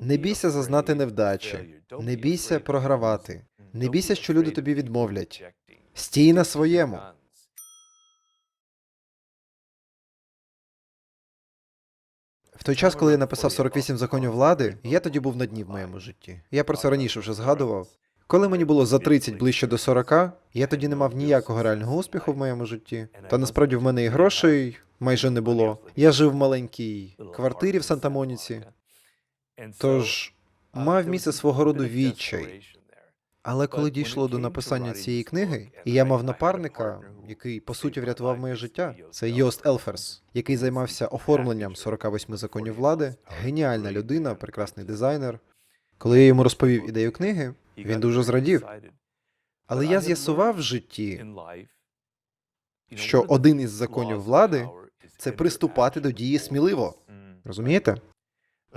Не бійся зазнати невдачі, не бійся програвати, не бійся, що люди тобі відмовлять. Стій на своєму. В той час, коли я написав 48 законів влади, я тоді був на дні в моєму житті. Я про це раніше вже згадував. Коли мені було за 30 ближче до 40, я тоді не мав ніякого реального успіху в моєму житті. Та насправді в мене і грошей майже не було. Я жив в маленькій квартирі в Санта-Моніці, тож мав місце свого роду відчай. Але коли дійшло до написання цієї книги, і я мав напарника, який по суті врятував моє життя, це Йост Елферс, який займався оформленням 48 законів влади, геніальна людина, прекрасний дизайнер. Коли я йому розповів ідею книги, він дуже зрадів. Але я з'ясував в житті, що один із законів влади це приступати до дії сміливо. Розумієте?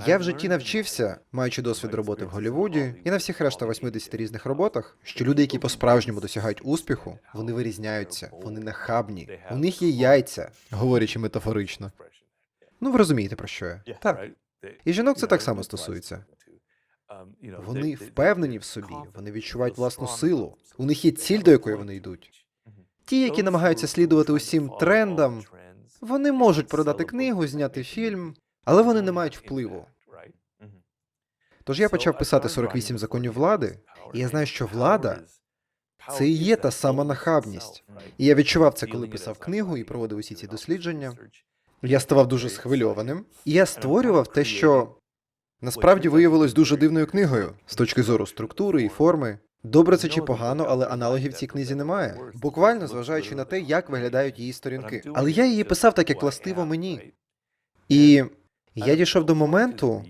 Я в житті навчився, маючи досвід роботи в Голлівуді і на всіх решта 80 різних роботах, що люди, які по-справжньому досягають успіху, вони вирізняються, вони нахабні, у них є яйця, говорячи метафорично. Ну ви розумієте про що я? Так. І жінок це так само стосується. Вони впевнені в собі, вони відчувають власну силу. У них є ціль, до якої вони йдуть. Ті, які намагаються слідувати усім трендам, вони можуть продати книгу, зняти фільм, але вони не мають впливу. Тож я почав писати 48 законів влади, і я знаю, що влада це і є та сама нахабність. І я відчував це, коли писав книгу і проводив усі ці дослідження. Я ставав дуже схвильованим, і я створював те, що насправді виявилось дуже дивною книгою з точки зору структури і форми. Добре це чи погано, але аналогів в цій книзі немає. Буквально зважаючи на те, як виглядають її сторінки. Але я її писав так, як властиво мені. І я дійшов до моменту,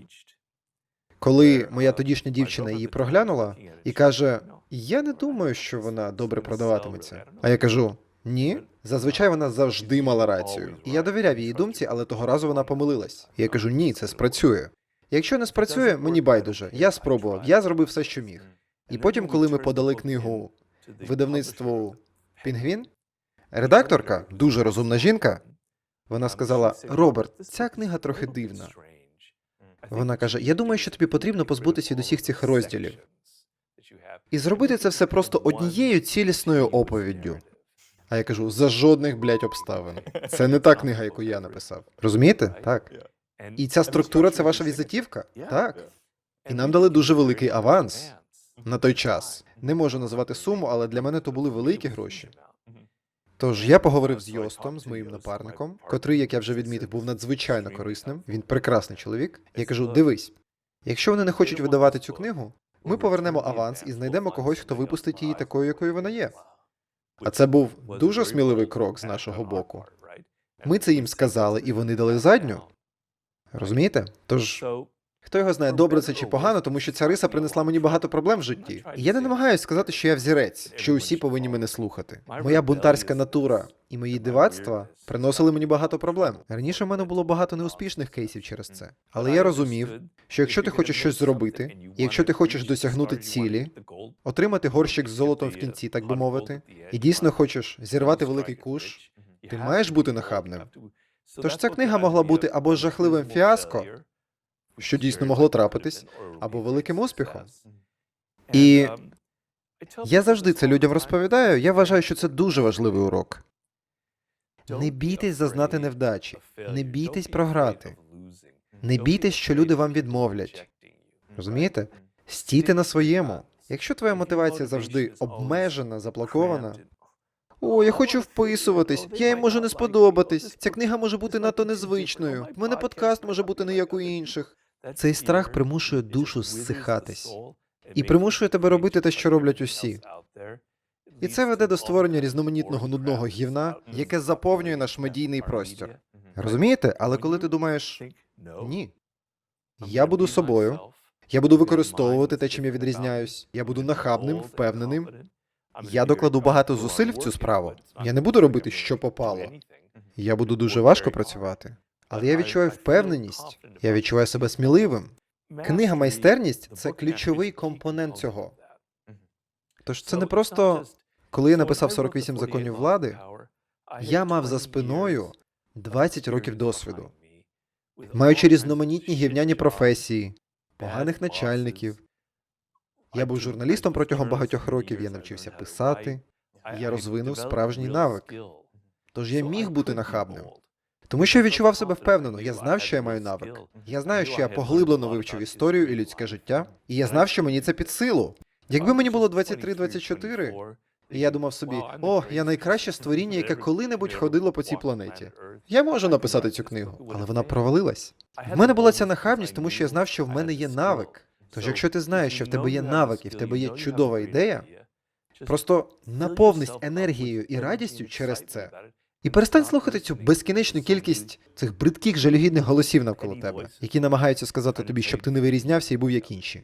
коли моя тодішня дівчина її проглянула і каже: Я не думаю, що вона добре продаватиметься. А я кажу: ні. Зазвичай вона завжди мала рацію. І я довіряв її думці, але того разу вона помилилась. І я кажу: ні, це спрацює. Якщо не спрацює, мені байдуже. Я спробував, я зробив все, що міг. І потім, коли ми подали книгу видавництву Пінгвін, редакторка, дуже розумна жінка, вона сказала: Роберт, ця книга трохи дивна. Вона каже: Я думаю, що тобі потрібно позбутися від усіх цих розділів і зробити це все просто однією цілісною оповіддю. А я кажу: за жодних блядь, обставин. Це не та книга, яку я написав. Розумієте? Так. І ця структура це ваша візитівка? Так. І нам дали дуже великий аванс на той час. Не можу називати суму, але для мене то були великі гроші. Тож я поговорив з Йостом, з моїм напарником, котрий, як я вже відмітив, був надзвичайно корисним. Він прекрасний чоловік. Я кажу: дивись, якщо вони не хочуть видавати цю книгу, ми повернемо аванс і знайдемо когось, хто випустить її такою, якою вона є. А це був дуже сміливий крок з нашого боку. Ми це їм сказали, і вони дали задню. Розумієте? Тож Хто його знає, добре це чи погано, тому що ця риса принесла мені багато проблем в житті. І я не намагаюся сказати, що я взірець, що усі повинні мене слухати. Моя бунтарська натура і мої дивацтва приносили мені багато проблем. Раніше в мене було багато неуспішних кейсів через це. Але я розумів, що якщо ти хочеш щось зробити, і якщо ти хочеш досягнути цілі, отримати горщик з золотом в кінці, так би мовити, і дійсно хочеш зірвати великий куш, ти маєш бути нахабним. Тож ця книга могла бути або жахливим фіаско, що дійсно могло трапитись, або великим успіхом. І я завжди це людям розповідаю. Я вважаю, що це дуже важливий урок. Не бійтесь зазнати невдачі, не бійтесь програти, не бійтесь, що люди вам відмовлять. Розумієте? Стійте на своєму. Якщо твоя мотивація завжди обмежена, заблокована. О, я хочу вписуватись, я їм можу не сподобатись. Ця книга може бути надто незвичною. В мене подкаст може бути не як у інших. Цей страх примушує душу зсихатись і примушує тебе робити те, що роблять усі. І це веде до створення різноманітного нудного гівна, яке заповнює наш медійний простір. Розумієте? Але коли ти думаєш ні, я буду собою, я буду використовувати те, чим я відрізняюсь, я буду нахабним, впевненим. Я докладу багато зусиль в цю справу. Я не буду робити, що попало. Я буду дуже важко працювати. Але я відчуваю впевненість, я відчуваю себе сміливим. Книга майстерність це ключовий компонент цього. Тож це не просто коли я написав 48 законів влади, я мав за спиною 20 років досвіду, маючи різноманітні гівняні професії, поганих начальників. Я був журналістом протягом багатьох років, я навчився писати, я розвинув справжній навик. Тож я міг бути нахабним. Тому що я відчував себе впевнено, я знав, що я маю навик. Я знаю, що я поглиблено вивчив історію і людське життя, і я знав, що мені це під силу. Якби мені було 23-24, і я думав собі, о, я найкраще створіння, яке коли-небудь ходило по цій планеті. Я можу написати цю книгу, але вона провалилась. В мене була ця нахабність, тому що я знав, що в мене є навик. Тож, якщо ти знаєш, що в тебе є навик і в тебе є чудова ідея, просто наповнись енергією і радістю через це. І перестань слухати цю безкінечну кількість цих бридких жалюгідних голосів навколо тебе, які намагаються сказати тобі, щоб ти не вирізнявся і був як інші.